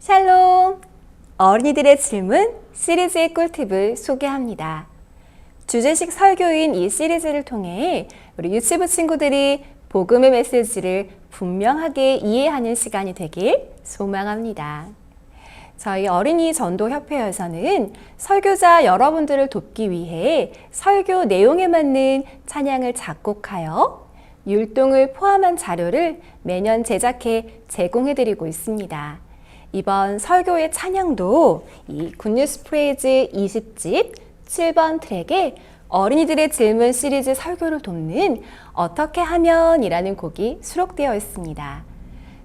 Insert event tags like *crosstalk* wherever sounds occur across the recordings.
샬롬! 어린이들의 질문 시리즈의 꿀팁을 소개합니다. 주제식 설교인 이 시리즈를 통해 우리 유치부 친구들이 복음의 메시지를 분명하게 이해하는 시간이 되길 소망합니다. 저희 어린이 전도협회에서는 설교자 여러분들을 돕기 위해 설교 내용에 맞는 찬양을 작곡하여 율동을 포함한 자료를 매년 제작해 제공해드리고 있습니다. 이번 설교의 찬양도 이 굿뉴스 프레이즈 20집 7번 트랙에 어린이들의 질문 시리즈 설교를 돕는 어떻게 하면 이라는 곡이 수록되어 있습니다.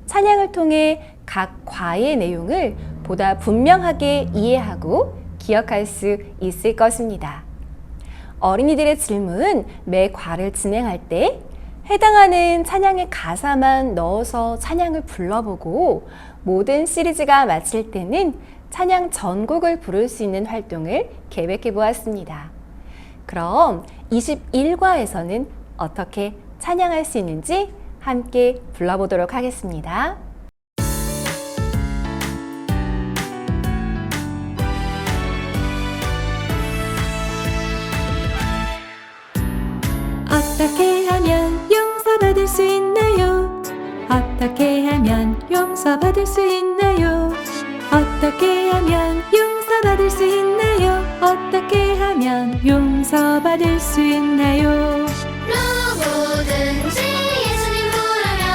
찬양을 통해 각 과의 내용을 보다 분명하게 이해하고 기억할 수 있을 것입니다. 어린이들의 질문 매 과를 진행할 때 해당하는 찬양의 가사만 넣어서 찬양을 불러보고 모든 시리즈가 마칠 때는 찬양 전곡을 부를 수 있는 활동을 계획해 보았습니다. 그럼 21과에서는 어떻게 찬양할 수 있는지 함께 불러보도록 하겠습니다. 어떻게 어떻게 하면 용서받을 수 있나요? 어떻게 하면 용서받을 수 있나요? 어떻게 하면 용서받을 수 있나요? 누구든지 예수님 부르면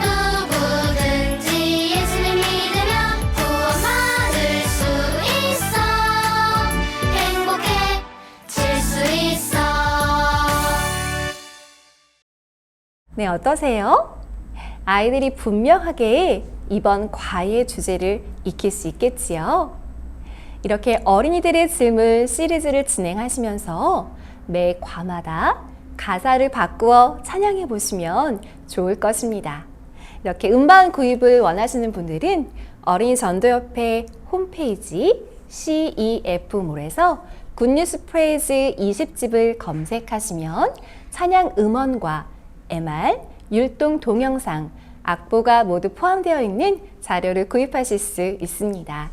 누구든지 예수님 믿으면 구원받을 수 있어 행복해질 수 있어 네, 어떠세요? 아이들이 분명하게 이번 과의 주제를 익힐 수 있겠지요? 이렇게 어린이들의 질문 시리즈를 진행하시면서 매 과마다 가사를 바꾸어 찬양해 보시면 좋을 것입니다. 이렇게 음반 구입을 원하시는 분들은 어린이 전도협회 홈페이지 CEF몰에서 굿뉴스 프레이즈 20집을 검색하시면 찬양 음원과 MR, 율동 동영상, 악보가 모두 포함되어 있는 자료를 구입하실 수 있습니다.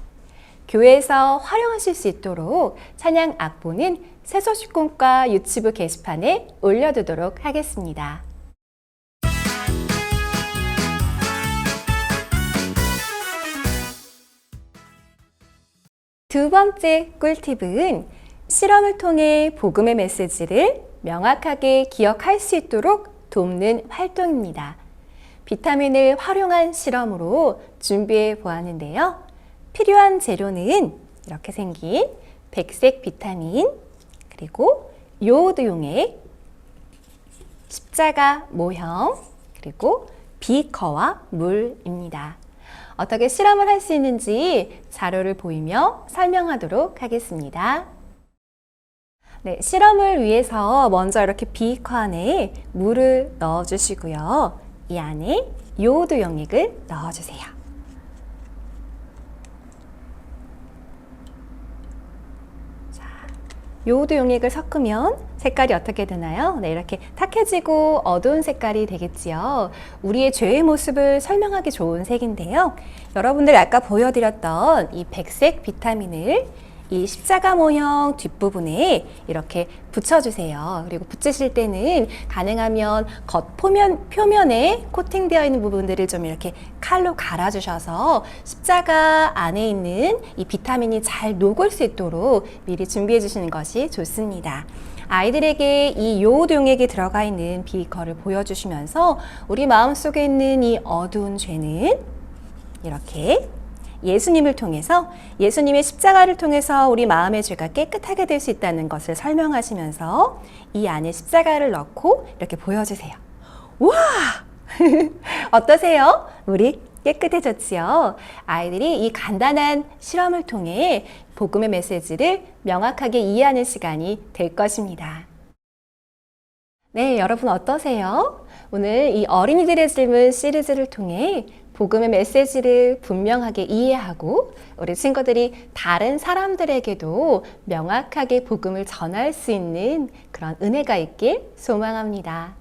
교회에서 활용하실 수 있도록 찬양 악보는 새소식공과 유튜브 게시판에 올려두도록 하겠습니다. 두 번째 꿀팁은 실험을 통해 복음의 메시지를 명확하게 기억할 수 있도록 돕는 활동입니다. 비타민을 활용한 실험으로 준비해 보았는데요. 필요한 재료는 이렇게 생긴 백색 비타민, 그리고 요오드 용액, 십자가 모형, 그리고 비커와 물입니다. 어떻게 실험을 할 수 있는지 자료를 보이며 설명하도록 하겠습니다. 네, 실험을 위해서 먼저 이렇게 비커 안에 물을 넣어 주시고요. 이 안에 요오드 용액을 넣어 주세요. 자, 요오드 용액을 섞으면 색깔이 어떻게 되나요? 네, 이렇게 탁해지고 어두운 색깔이 되겠지요. 우리의 죄의 모습을 설명하기 좋은 색인데요. 여러분들 아까 보여드렸던 이 백색 비타민을 이 십자가 모형 뒷부분에 이렇게 붙여주세요. 그리고 붙이실 때는 가능하면 겉 표면, 표면에 코팅되어 있는 부분들을 좀 이렇게 칼로 갈아주셔서 십자가 안에 있는 이 비타민이 잘 녹을 수 있도록 미리 준비해 주시는 것이 좋습니다. 아이들에게 이 요오드 용액이 들어가 있는 비커를 보여주시면서 우리 마음속에 있는 이 어두운 죄는 이렇게 예수님을 통해서 예수님의 십자가를 통해서 우리 마음의 죄가 깨끗하게 될 수 있다는 것을 설명하시면서 이 안에 십자가를 넣고 이렇게 보여주세요. 와! *laughs* 어떠세요? 우리 깨끗해졌지요? 아이들이 이 간단한 실험을 통해 복음의 메시지를 명확하게 이해하는 시간이 될 것입니다. 네, 여러분 어떠세요? 오늘 이 어린이들의 질문 시리즈를 통해 복음의 메시지를 분명하게 이해하고 우리 친구들이 다른 사람들에게도 명확하게 복음을 전할 수 있는 그런 은혜가 있길 소망합니다.